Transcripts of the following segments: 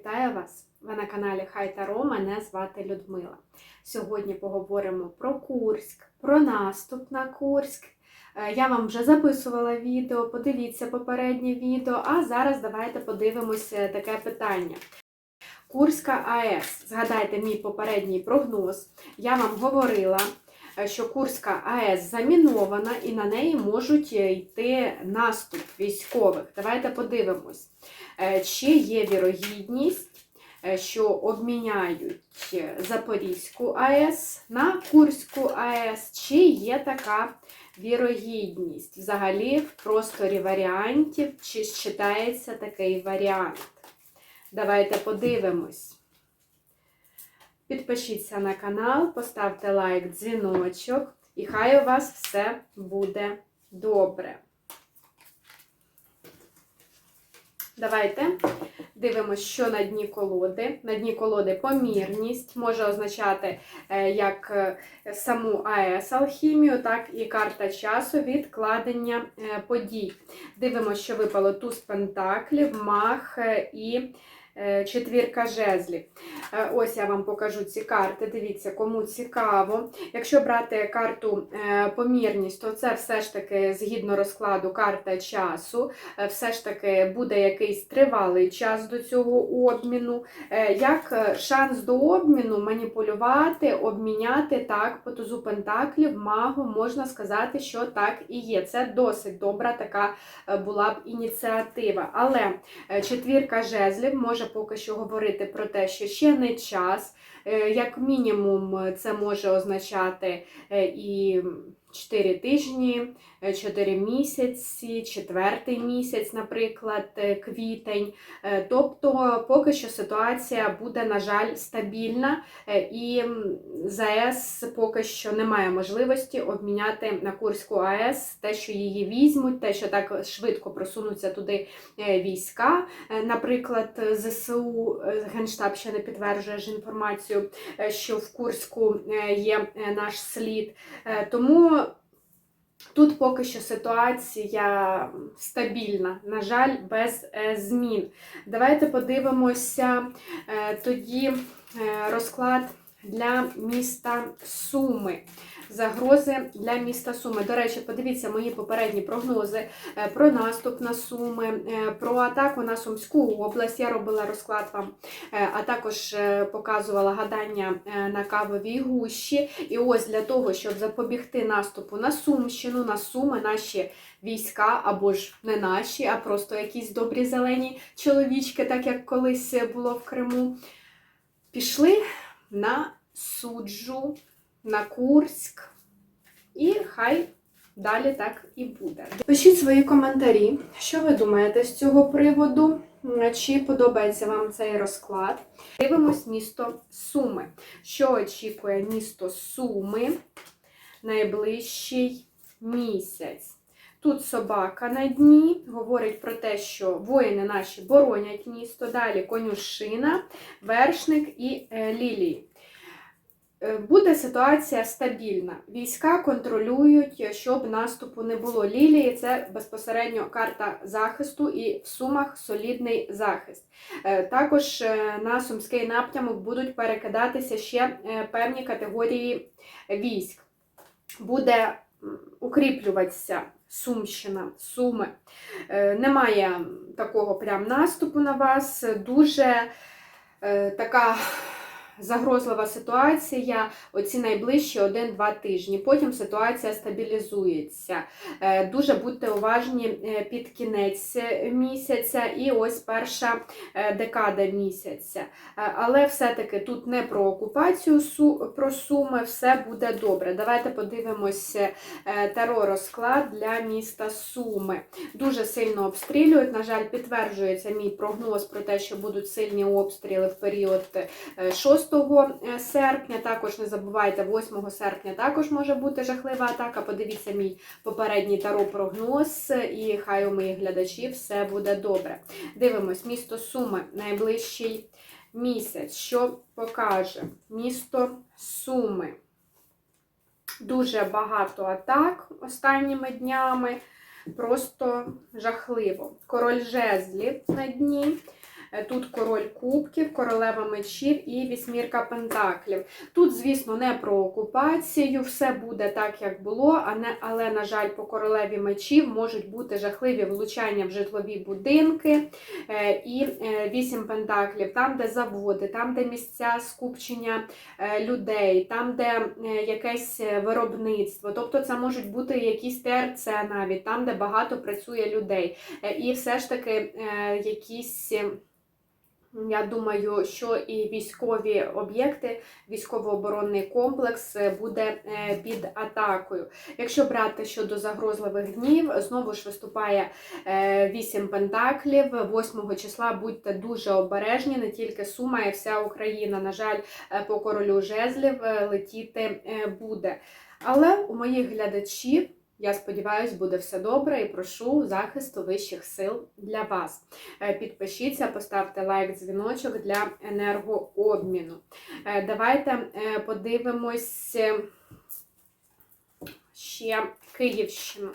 Вітаю вас! Ви на каналі Хай Таро, мене звати Людмила. Сьогодні поговоримо про Курськ, про наступ на Курськ. Е, Я вам вже записувала відео, подивіться попереднє відео, а зараз давайте подивимося таке питання. Курська АЕС. Згадайте мій попередній прогноз. Я вам говорила, що Курська АЕС замінована і на неї можуть е, йти наступ військових. Давайте подивимось, е, чи є вірогідність, е, що обміняють е, Запорізьку АЕС на Курську АЕС, чи є така вірогідність взагалі в просторі варіантів, чи читається такий варіант. Давайте подивимось. Підпишіться на канал, поставте лайк, дзвіночок, і хай у вас все буде добре. Давайте дивимося, що на дні колоди. На дні колоди помірність може означати е, як е, саму АЕС алхімію, так і карта часу відкладення е, подій. Дивимося, що випало туз пентаклів, мах і четвірка жезлів. Е, Ось я вам покажу ці карти. Дивіться, кому цікаво. Якщо брати карту е, помірність, то це все ж таки згідно розкладу карта часу. Е, Все ж таки буде якийсь тривалий час до цього обміну. Е, Як е, шанс до обміну маніпулювати, обміняти так по тузу пентаклів, магу, можна сказати, що так і є. Це досить добра така е, була б ініціатива. Але е, четвірка жезлів може поки що говорити про те, що ще не час. Е, Як мінімум, е, це може означати е, і 4 тижні, 4 місяці, четвертий місяць, наприклад, е, квітень. Е, Тобто, поки що ситуація буде, на жаль, стабільна, е, і ЗАЕС поки що немає можливості обміняти на Курську АЕС те, що її візьмуть, те, що так швидко просунуться туди е, війська. Е, Наприклад, ЗСУ е, Генштаб ще не підтверджує ж інформацію, е, що в Курську е, є е, наш слід. Тому тут поки що ситуація стабільна, на жаль, без змін. Давайте подивимося тоді розклад для міста Суми. Загрози для міста Суми. До речі, подивіться мої попередні прогнози е, про наступ на Суми, е, про атаку на Сумську область. Я робила розклад вам, е, а також показувала гадання на кавовій гущі. І ось для того, щоб запобігти наступу на Сумщину, на Суми, наші війська, або ж не наші, а просто якісь добрі зелені чоловічки, так як колись було в Криму, пішли на суджу, на Курськ. І хай далі так і буде. Пишіть свої коментарі, що ви думаєте з цього приводу, чи подобається вам цей розклад. Дивимось місто Суми. Що очікує місто Суми найближчий місяць? Тут собака на дні говорить про те, що воїни наші боронять місто. Далі конюшина, вершник і е, лілії. Е, Буде ситуація стабільна. Війська контролюють, щоб наступу не було. Лілії це безпосередньо карта захисту і в сумах солідний захист. Е, Також е, на сумський напрямок будуть перекидатися ще певні категорії військ. Буде укріплюватися Сумщина, Суми. Немає такого прям наступу на вас. Дуже така загрозлива ситуація оці найближчі 1-2 тижні. Потім ситуація стабілізується. Е, Дуже будьте уважні е, під кінець місяця і ось перша е, декада місяця. Але все-таки тут не про окупацію про суми, все буде добре. Давайте подивимося таро розклад для міста Суми. Дуже сильно обстрілюють. На жаль, підтверджується мій прогноз про те, що будуть сильні обстріли в період е, 6 серпня. Також не забувайте, 8 серпня також може бути жахлива атака. Подивіться мій попередній таро прогноз, і хай у моїх глядачів все буде добре. Дивимось, місто Суми найближчий місяць. Що покаже? Місто Суми. Дуже багато атак останніми днями. Просто жахливо. Король жезлів на дні. Е, Тут король кубків, королева мечів і вісьмірка пентаклів. Тут, звісно, не про окупацію, все буде так, як було, але, на жаль, по королеві мечів можуть бути жахливі влучання в житлові будинки. Е, І е, вісім пентаклів, там, де заводи, там, де місця скупчення людей, там, де якесь виробництво. Тобто це можуть бути якісь ТРЦ навіть, там, де багато працює людей. І все ж таки якісь. Е, Я думаю, що і військові об'єкти, військово-оборонний комплекс е, буде е, під атакою. Якщо брати щодо загрозливих днів, знову ж виступає е, вісім пентаклів. 8 числа будьте дуже обережні, не тільки Сума, й вся Україна. На жаль, е, по королю жезлів е, летіти е, буде. Але у моїх глядачів. Я сподіваюся, буде все добре і прошу захисту вищих сил для вас. Е, Підпишіться, поставте лайк, дзвіночок для енергообміну. Е, Давайте е, подивимось ще Київщину.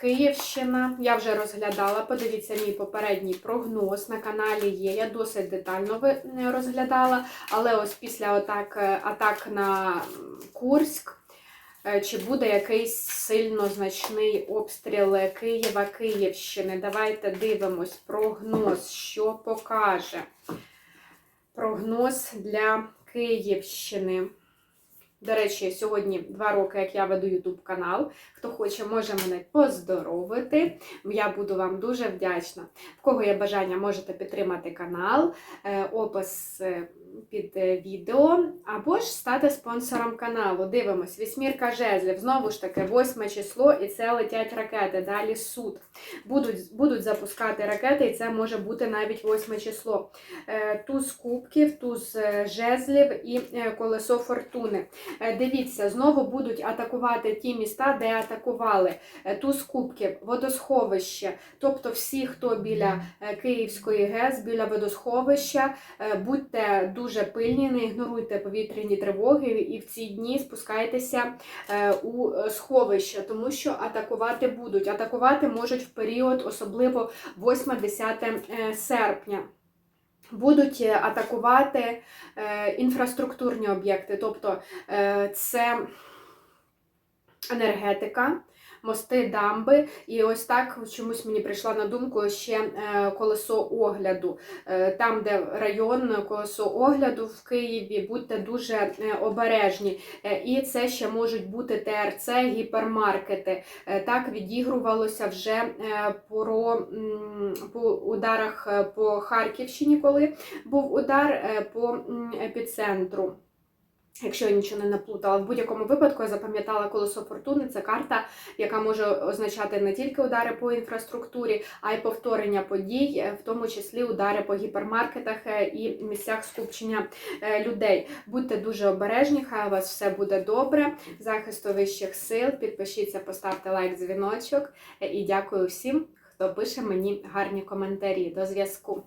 Київщина, я вже розглядала. Подивіться мій попередній прогноз на каналі є. Я досить детально розглядала, але ось після атак, атак на Курськ. Е, Чи буде якийсь сильно значний обстріл Києва, Київщини? Давайте дивимось прогноз, що покаже. Прогноз для Київщини. До речі, сьогодні два роки, як я веду YouTube канал. Хто хоче, може мене поздоровити. Я буду вам дуже вдячна. В кого є бажання, можете підтримати канал, е, опис е, під е, відео, або ж стати спонсором каналу. Дивимось, вісьмірка жезлів. Знову ж таки, восьме число, і це летять ракети. Далі суд. Будуть, будуть запускати ракети, і це може бути навіть восьме число. Е, Туз кубків, туз е, жезлів і колесо фортуни. Дивіться, знову будуть атакувати ті міста, де атакували туз кубків, водосховище. Тобто всі, хто біля Київської ГЕС, біля водосховища, будьте дуже пильні, не ігноруйте повітряні тривоги і в ці дні спускайтеся е, у е, сховище, тому що атакувати будуть. Атакувати можуть в період, особливо 8-10 е, серпня. Будуть атакувати інфраструктурні об'єкти, тобто це енергетика, мости, дамби. І ось так чомусь мені прийшла на думку ще е, колесо огляду. Е, Там, де район колесо огляду в Києві, будьте дуже е, обережні. І це ще можуть бути ТРЦ, гіпермаркети. Так відігрувалося вже про по ударах по Харківщині, коли був удар по епіцентру. Якщо я нічого не наплутала, в будь-якому випадку я запам'ятала колесо фортуни. Це карта, яка може означати не тільки удари по інфраструктурі, а й повторення подій, е, в тому числі удари по гіпермаркетах е, і місцях скупчення е, людей. Будьте дуже обережні, хай у вас все буде добре. Захисту вищих сил. Підпишіться, поставте лайк, дзвіночок. І дякую всім, хто пише мені гарні коментарі. До зв'язку.